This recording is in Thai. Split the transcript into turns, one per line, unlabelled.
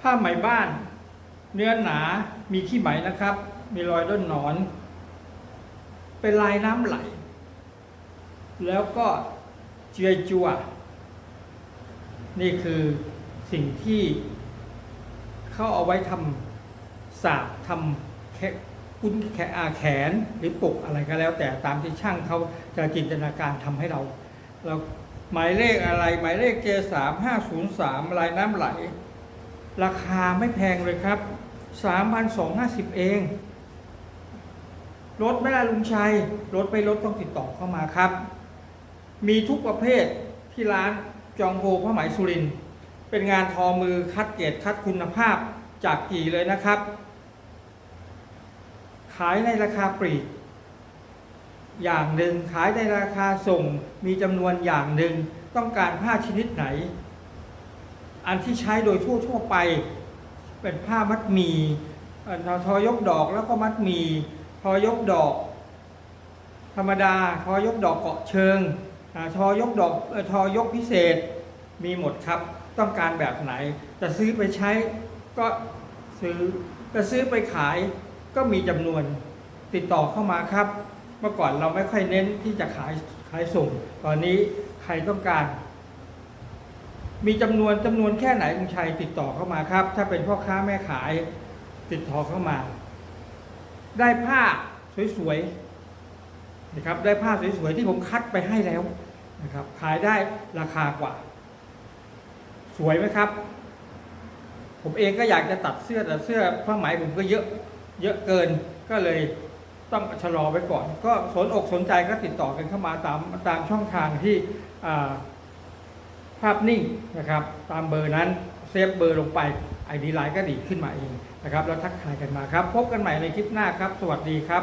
ผ้าไหมบ้าน เนื้อหนามีขี้ไหมนะครับ มีรอยด้นหนอน เป็นลายน้ำไหล แล้วก็เจือยจัว นี่คือสิ่งที่เขาเอาไว้ทำสาบทำแคกุ้นแขอาแขนหรือปกอะไรก็แล้ว แต่ตามที่ช่างเขาจะจินตนาการทำให้เรา เราหมายเลขอะไรหมายเลขเจสามห้าศูนย์สามลายน้ำไหล ราคาไม่แพงเลยครับสามพันสองห้าสิบเองลดไม่ได้ลุงชัยลดไปลดต้องติดต่อเข้ามาครับ มีทุกประเภทที่ร้านจองโฮผ้าไหมสุริน เป็นงานทอมือคัดเกรดคัดคุณภาพจากกี่เลยนะครับ ขายในราคาปลีกอย่างหนึ่งขายในราคาส่งมีจำนวนอย่างหนึ่งต้องการผ้าชนิดไหน อันที่ใช้โดยทั่วทั่วๆไป เป็นผ้ามัดมีทอยกดอกแล้วก็มัดมีทอยกดอก ธรรมดาทอยกดอกเกาะเชิงทอยกดอกทอยกพิเศษมีหมดครับต้องการแบบไหนจะซื้อไปใช้ก็ซื้อจะซื้อไปขายก็มีจำนวนติดต่อเข้ามาครับ เมื่อก่อนเราไม่ค่อยเน้นที่จะขายขายส่ง ตอนนี้ใครต้องการ มีจำนวนจำนวนแค่ไหนคุณชัยติดต่อเข้ามาครับ ถ้าเป็นพ่อค้าแม่ขายติดต่อเข้ามา ได้ผ้าสวยๆนะครับ ได้ผ้าสวยๆที่ผมคัดไปให้แล้วนะครับ ขายได้ราคากว่า สวยไหมครับ ผมเองก็อยากจะตัดเสื้อแต่เสื้อผ้าไหมผมก็เยอะเยอะเกินก็เลยต้องชะลอไว้ก่อน ก็สนอกสนใจก็ติดต่อกันเข้ามาตามตามช่องทางที่อ่า ภาพนิ่งนะครับตามเบอร์นั้นเซฟเบอร์ลงไปไอดีไลน์ก็ดีขึ้นมาเองนะครับแล้วทักทายกันมาครับ พบกันใหม่ในคลิปหน้าครับ สวัสดีครับ